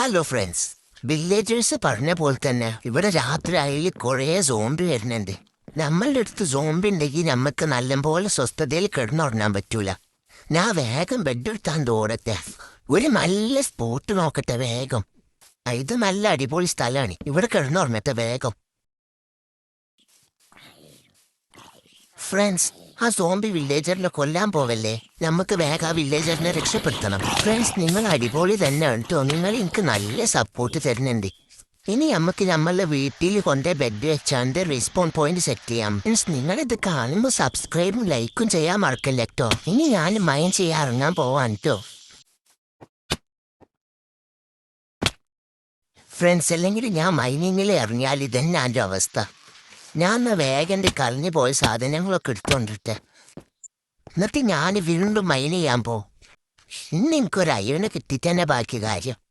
Hello friends villagers പറഞ്ഞ പോലെ തന്നെ ഇവിടെ രാത്രി ആയാലും കുറേ സോംബി വരുന്നുണ്ട്. നമ്മളുടെ അടുത്ത് സോംബി ഉണ്ടെങ്കിൽ നമുക്ക് നല്ലപോലെ സ്വസ്ഥതയിൽ കിടന്നുറങ്ങാൻ പറ്റൂല. ഞാൻ വേഗം ബെഡെടുത്താൻ തോടത്തെ ഒരു നല്ല സ്പോട്ട് നോക്കട്ടെ വേഗം. ഇത് നല്ല അടിപൊളി സ്ഥലമാണ്. ഇവിടെ കിടന്നുറങ്ങട്ടെ വേഗം. ഫ്രണ്ട്സ് ആ സോംബി വില്ലേജറിനെ കൊല്ലാൻ പോവല്ലേ? നമുക്ക് വേഗം ആ വില്ലേജറിനെ രക്ഷപ്പെടുത്തണം. ഫ്രണ്ട്സ് നിങ്ങൾ അടിപൊളി തന്നെ കേട്ടോ നിങ്ങൾ എനിക്ക് നല്ല സപ്പോർട്ട് തരുന്നുണ്ട്. ഇനി നമുക്ക് നമ്മളുടെ വീട്ടിൽ കൊണ്ട് ബെഡ് വെച്ചാണ്ട് റെസ്പോൺ പോയിന്റ് സെറ്റ് ചെയ്യാം. മീൻസ് നിങ്ങളിത് കാണുമ്പോൾ സബ്സ്ക്രൈബും ലൈക്കും ചെയ്യാൻ മറക്കല്ല കേട്ടോ ഇനി ഞാൻ മയം ചെയ്യാൻ ഇറങ്ങാൻ പോവാൻ കേട്ടോ ഫ്രണ്ട്സ് അല്ലെങ്കിൽ ഞാൻ മൈനിങ്ങിൽ ഇറങ്ങിയാൽ ഇതന്നെ എന്റെ അവസ്ഥ. ഞാൻ എന്നാ വേഗം എന്റെ കളഞ്ഞു പോയ സാധനങ്ങളൊക്കെ എടുത്തോണ്ടിട്ട്. എന്നിട്ട് ഞാൻ വീണ്ടും മൈൻ ചെയ്യാൻ പോകും ഇന്ന് എനിക്കൊരു അയ്യനെ കിട്ടിത്തന്നെ ബാക്കി കാര്യം.